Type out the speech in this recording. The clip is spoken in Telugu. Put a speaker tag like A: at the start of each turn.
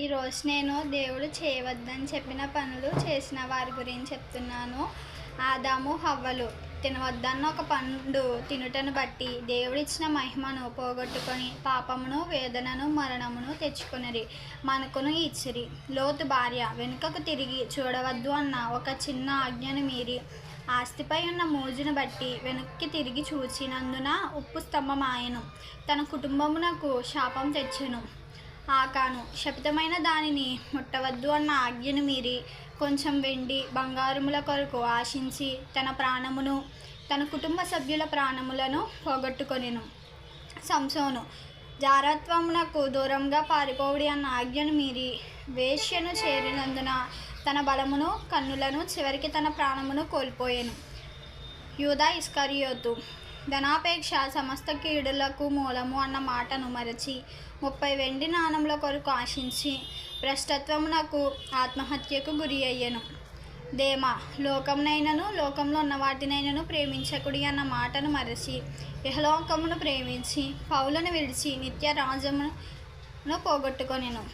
A: ఈరోజు నేను దేవుడు చేయవద్దని చెప్పిన పనులు చేసిన వారి గురించి చెప్తున్నాను. ఆదాము హవ్వలు తినవద్దన్న ఒక పండు తినుటను బట్టి దేవుడిచ్చిన మహిమను పోగొట్టుకొని పాపమును వేదనను మరణమును తెచ్చుకొనిరి. మనకును ఇచ్చిరి. లోతు భార్య వెనుకకు తిరిగి చూడవద్దు అన్న ఒక చిన్న ఆజ్ఞను మీరి ఆస్తిపై ఉన్న మోజును బట్టి వెనక్కి తిరిగి చూచినందున ఉప్పు స్తంభమాయను. తన కుటుంబమునకు శాపం తెచ్చెను. ఆకాను శపితమైన దానిని ముట్టవద్దు అన్న ఆజ్ఞను మీరి కొంచెం వెండి బంగారముల కొరకు ఆశించి తన ప్రాణమును తన కుటుంబ సభ్యుల ప్రాణములను పోగొట్టుకొనిను. సంసోను జారత్వమునకు దూరంగా పారిపోవుడి అన్న ఆజ్ఞను మీరి వేష్యను చేరినందున తన బలమును కన్నులను చివరికి తన ప్రాణమును కోల్పోయాను. యూదా ఇస్కరియోతు ధనాపేక్ష సమస్త కీడులకు మూలము అన్న మాటను మరచి ముప్పై వెండి నాణముల కొరకు ఆశించి భ్రష్టత్వమునకు ఆత్మహత్యకు గురి అయ్యను. దేమ లోకమునైనను లోకంలో ఉన్న వాటినైనను ప్రేమించకుడి అన్న మాటను మరచి ఇహలోకమును ప్రేమించి పౌలను విడిచి నిత్య రాజమును పోగొట్టుకొనిను.